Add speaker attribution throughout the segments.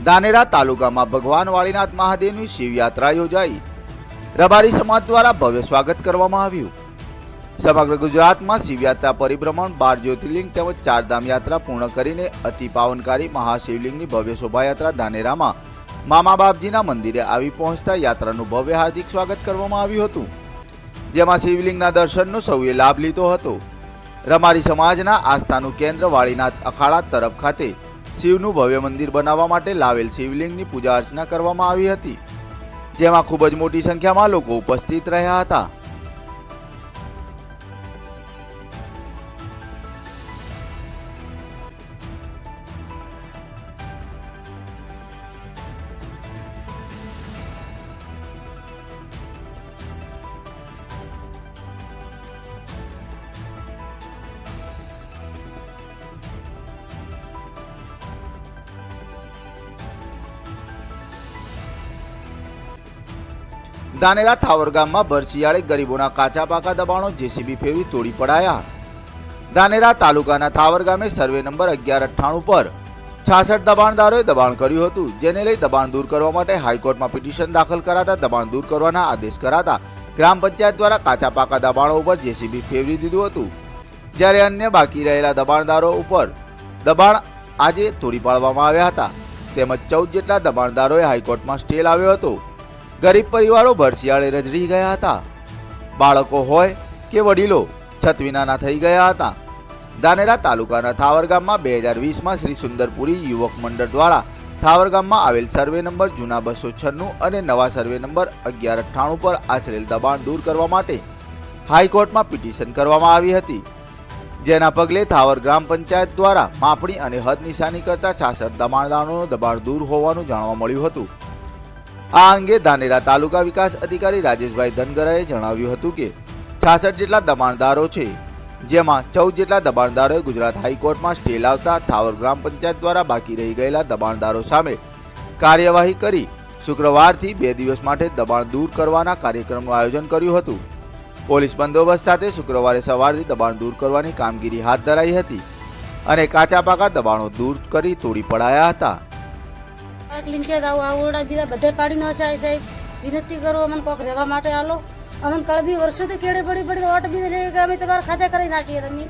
Speaker 1: ધાનેરા તાલુકામાં ભગવાન વાળીનાથ મહાદેવની શિવયાત્રા યોજાઈ. રબારી સમાજ દ્વારા ભવ્ય સ્વાગત કરવામાં આવ્યું. સમગ્ર ગુજરાતમાં શિવયાત્રા પરિભ્રમણ, બાર જ્યોતિર્લિંગ તેમજ ચારધામ યાત્રા પૂર્ણ કરીને અતિ પાવનકારી મહાશિવલિંગની ભવ્ય શોભાયાત્રા ધાનેરામાં મામા બાપજીના મંદિરે આવી પહોંચતા યાત્રાનું ભવ્ય હાર્દિક સ્વાગત કરવામાં આવ્યું હતું. જેમાં શિવલિંગના દર્શનનો સૌએ લાભ લીધો હતો. રમારી સમાજના આસ્થાનું કેન્દ્ર વાળીનાથ અખાડા તરફ ખાતે શિવનું ભવ્ય મંદિર બનાવવા માટે લાવેલ શિવલિંગની પૂજા અર્ચના કરવામાં આવી હતી, જેમાં ખૂબ જ મોટી સંખ્યામાં લોકો ઉપસ્થિત રહ્યા હતા. ધાનેરા થાવર ગામમાં ભરશિયાળે ગરીબોના કાચા પાકા દબાણો જેસીબી ફેરવી તોડી પડાયા. ધાનેરા તાલુકાના થાવર ગામે સર્વે નંબર અગિયાર અઠ્ઠાણું પર છાસઠ દબાણદારોએ દબાણ કર્યું હતું, જેને લઈ દબાણ દૂર કરવા માટે હાઈકોર્ટમાં પિટિશન દાખલ કરાતા દબાણ દૂર કરવાના આદેશ કરાતા ગ્રામ પંચાયત દ્વારા કાચા પાકા દબાણો ઉપર જેસીબી ફેરવી દીધું હતું. જ્યારે અન્ય બાકી રહેલા દબાણદારો ઉપર દબાણ આજે તોડી પાડવામાં આવ્યા હતા. તેમજ ચૌદ જેટલા દબાણદારોએ હાઈકોર્ટમાં સ્ટે લાવ્યો હતો. ગરીબ પરિવારો ભરશિયાળે રજડી ગયા હતા. બાળકો હોય કે વડીલો છત વિનાના થઈ ગયા હતા. ધાનેરા તાલુકાના થાવર ગામમાં બે હજાર વીસમાં શ્રી સુંદરપુરી યુવક મંડળ દ્વારા થાવર ગામમાં આવેલ સર્વે નંબર જૂના બસો છન્નું અને નવા સર્વે નંબર અગિયાર અઠ્ઠાણું પર આચરેલ દબાણ દૂર કરવા માટે હાઈકોર્ટમાં પિટિશન કરવામાં આવી હતી. જેના પગલે થાવર ગ્રામ પંચાયત દ્વારા માપણી અને હદ નિશાની કરતા છાસઠ દબાણદારોનું દબાણ દૂર હોવાનું જાણવા મળ્યું હતું. આ અંગે ધાનેરા તાલુકા વિકાસ અધિકારી રાજેશભાઈ ધનગરાએ જણાવ્યું હતું કે છાસઠ જેટલા દબાણદારો છે, જેમાં ચૌદ જેટલા દબાણદારોએ ગુજરાત હાઈકોર્ટમાં સ્ટે લાવતા થાવર ગ્રામ પંચાયત દ્વારા બાકી રહી ગયેલા દબાણદારો સામે કાર્યવાહી કરી શુક્રવારથી બે દિવસ માટે દબાણ દૂર કરવાના કાર્યક્રમનું આયોજન કર્યું હતું. પોલીસ બંદોબસ્ત સાથે શુક્રવારે સવારથી દબાણ દૂર કરવાની કામગીરી હાથ ધરાઈ હતી અને કાચા પાકા દબાણો દૂર કરી તોડી પડાયા હતા.
Speaker 2: પાક લીંચે આવું આ ઓરડા બીજા બધે પાડી ન જાય સાહેબ. વિનંતી કરો અમને કોક રહેવા માટે આલો. અમને કળબી વર્ષોથી કેડે પડી પડી ઓટ બી કે અમે તમારા ખાતે કરી નાખીએ તમે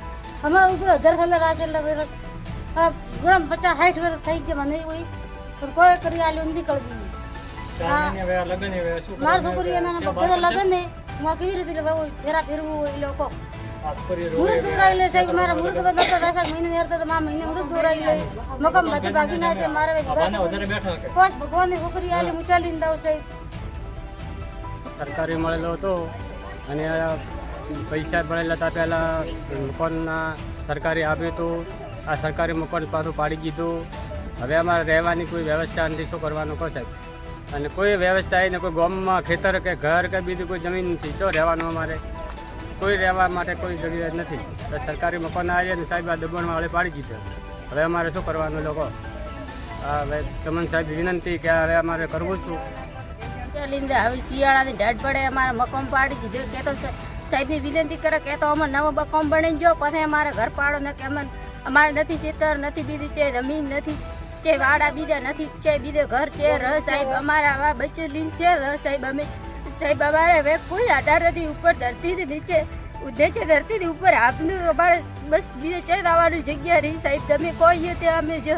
Speaker 2: અમારા ઉપર અધર ખલે રાશે વર્ષ આ ઘણા પચાસ સાઠ વર્ષ થઈ ગયા મને હોય. પણ કોઈ કરી આલ્યો નથી કળબી મારા છોકરી એના બધા લગન ને હું કેવી રીતે ફેરા ફેરવું એ લોકો. મુહૂર્ત દોરાઈ સાહેબ મારા મુહૂર્ત બધા દસ મહિને નેરતા તો મારા મહિને મુહૂર્ત દોરાઈ મકમ બધી ભાગી ના છે. મારે પાંચ ભગવાનની છોકરી આલે હું. ચાલીને દઉં સાહેબ
Speaker 3: સરકારી મળેલો હતો અને પૈસા મળેલા હતા. પહેલાં મકાનના સરકારી આપ્યું હતું. આ સરકારી મકાન પાછું પાડી દીધું. હવે અમારે રહેવાની કોઈ વ્યવસ્થા નથી. શું કરવાનું કહો સાહેબ? અને કોઈ વ્યવસ્થા એને કોઈ ગામમાં ખેતર કે ઘર કે બીજું કોઈ જમીન નથી. શું રહેવાનું અમારે. કોઈ રહેવા માટે કોઈ જગ્યા નથી. સરકારી મકાન આવી અને સાહેબ આ દબાણમાં હવે પાડી દીધો. હવે અમારે શું કરવાનું લોકો? હવે તમને સાહેબ વિનંતી કે હવે અમારે કરવું શું?
Speaker 2: લીંદે હવે શિયાળાની ઢાઢ પડે અમારે મકામ પાડી દીધું. કે તો સાહેબની વિનંતી કરે કે તો અમે નવો મકાન બની ગયો પછી અમારે ઘર પાડો ને કે અમે અમારે નથી ખેતર નથી બીજી છે જમીન નથી છે વાડા બીજા નથી છે બીજે ઘર છે. ર સાહેબ અમારા આવા બચ્ચે લીન છે ર સાહેબ અમે સાહેબ, અમારે હવે કોઈ આધાર નથી, ઉપર ધરતીથી નીચે નીચે ધરતીથી ઉપર આપનું અમારે બસ બીજે છે આવવાની જગ્યા રહી સાહેબ. તમે કોઈ તે અમે જો